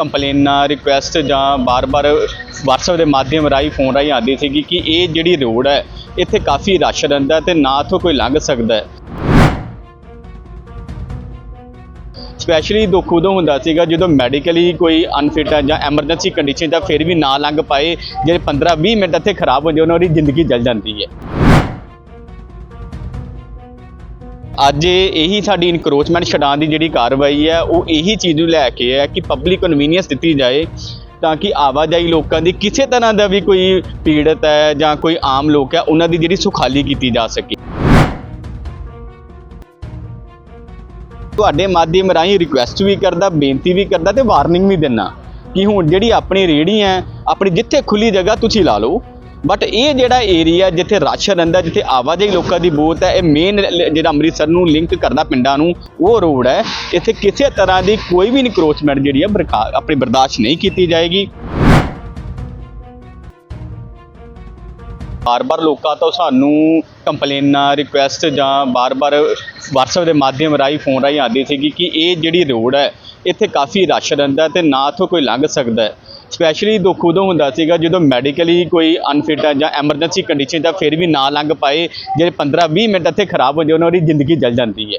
ਕੰਪਲੇਨਾਂ request ਜਾਂ ਬਾਰ-ਬਾਰ WhatsApp ਦੇ ਮਾਧਿਅਮ ਰਾਹੀਂ ਫੋਨ ਰਾਹੀਂ ਆਉਂਦੀ ਸੀਗੀ ਕਿ ਇਹ ਜਿਹੜੀ ਰੋਡ ਹੈ, ਇੱਥੇ ਕਾਫੀ ਰਸ਼ ਰਹਿੰਦਾ ਤੇ ਨਾ ਇੱਥੋਂ ਕੋਈ ਲੰਘ ਸਕਦਾ ਹੈ। ਸਪੈਸ਼ਲੀ ਦੁੱਖ ਉਦੋਂ ਹੁੰਦਾ ਸੀਗਾ ਜਦੋਂ ਮੈਡੀਕਲੀ ਕੋਈ ਅਨਫਿਟ ਹੈ ਜਾਂ ਐਮਰਜੈਂਸੀ ਕੰਡੀਸ਼ਨ ਦਾ ਫਿਰ ਵੀ ਨਾ ਲੰਘ ਪਾਏ ਜਿਹੜੇ 15-20 ਮਿੰਟ ਇੱਥੇ ਖਰਾਬ ਹੋ ਜਾਂਦੇ ਉਹਨਾਂ ਦੀ ਜ਼ਿੰਦਗੀ ਜਲ ਜਾਂਦੀ ਹੈ। ਅੱਜ ਇਹੀ ਸਾਡੀ ਇਨਕਰੋਚਮੈਂਟ ਛਡਾਉਣ ਦੀ ਜਿਹੜੀ ਕਾਰਵਾਈ ਹੈ, ਉਹ ਇਹੀ ਚੀਜ਼ ਨੂੰ ਲੈ ਕੇ ਹੈ ਕਿ ਪਬਲਿਕ ਕਨਵੀਨੀਅੰਸ ਦਿੱਤੀ ਜਾਏ ਤਾਂ ਕਿ ਆਵਾਜਾਈ ਲੋਕਾਂ ਦੀ ਕਿਸੇ ਤਰ੍ਹਾਂ ਦਾ ਵੀ ਕੋਈ ਪੀੜਤ ਹੈ ਜਾਂ ਕੋਈ ਆਮ ਲੋਕ ਹੈ, ਉਹਨਾਂ ਦੀ ਜਿਹੜੀ ਸੁਖਾਲੀ ਕੀਤੀ ਜਾ ਸਕੇ। ਤੁਹਾਡੇ ਮਾਧਿਅਮ ਰਾਹੀਂ ਰਿਕੁਐਸਟ ਵੀ ਕਰਦਾ, ਬੇਨਤੀ ਵੀ ਕਰਦਾ ਤੇ ਵਾਰਨਿੰਗ ਵੀ ਦਿੰਦਾ ਕਿ ਹੁਣ ਜਿਹੜੀ ਆਪਣੀ ਰੇਹੜੀ ਹੈ, ਆਪਣੀ ਜਿੱਥੇ ਖੁੱਲੀ ਜਗ੍ਹਾ ਤੁਸੀਂ ਲਾ ਲਓ। ਬਟ ਇਹ ਜਿਹੜਾ ਏਰੀਆ ਜਿੱਥੇ ਰਸ਼ ਰਹਿੰਦਾ ਜਿੱਥੇ ਆਵਾਜਾਈ ਲੋਕਾਂ ਦੀ ਬਹੁਤ ਹੈ, ਇਹ ਮੇਨ ਜਿਹੜਾ ਅੰਮ੍ਰਿਤਸਰ ਨੂੰ ਲਿੰਕ ਕਰਦਾ ਪਿੰਡਾਂ ਨੂੰ, ਉਹ ਰੋਡ ਹੈ। ਇੱਥੇ ਕਿਸੇ ਤਰ੍ਹਾਂ ਦੀ ਕੋਈ ਵੀ ਇਨਕਰੋਚਮੈਂਟ ਜਿਹੜੀ ਹੈ, ਬਰਕਾ- ਆਪਣੀ ਬਰਦਾਸ਼ਤ ਨਹੀਂ ਕੀਤੀ ਜਾਏਗੀ। ਬਾਰ-ਬਾਰ ਲੋਕਾਂ ਤੋਂ ਸਾਨੂੰ ਕੰਪਲੇਨਾਂ ਰਿਕੁਐਸਟ ਜਾਂ ਬਾਰ-ਬਾਰ WhatsApp ਦੇ ਮਾਧਿਅਮ ਰਾਹੀਂ ਫੋਨ ਰਾਹੀਂ ਆਉਂਦੀ ਸੀਗੀ ਕਿ ਇਹ ਜਿਹੜੀ ਰੋਡ ਹੈ, ਇੱਥੇ ਕਾਫੀ ਰਸ਼ ਰਹਿੰਦਾ ਤੇ ਨਾ ਇੱਥੋਂ ਕੋਈ ਲੰਘ ਸਕਦਾ ਸਪੈਸ਼ਲੀ ਦੁੱਖ ਉਦੋਂ ਹੁੰਦਾ ਸੀਗਾ ਜਦੋਂ ਮੈਡੀਕਲੀ ਕੋਈ ਅਨਫਿਟ ਹੈ ਜਾਂ ਐਮਰਜੈਂਸੀ ਕੰਡੀਸ਼ਨ ਦਾ ਫਿਰ ਵੀ ਨਾ ਲੰਘ ਪਾਏ ਜਿਹੜੇ 15-20 ਮਿੰਟ ਇੱਥੇ ਖਰਾਬ ਹੋ ਜਾਂਦੇ ਉਹਨਾਂ ਦੀ ਜ਼ਿੰਦਗੀ ਜਲ ਜਾਂਦੀ ਹੈ।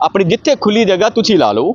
ਆਪਣੀ ਜਿੱਥੇ ਖੁੱਲੀ ਜਗ੍ਹਾ ਤੁਸੀਂ ਲਾ ਲਓ।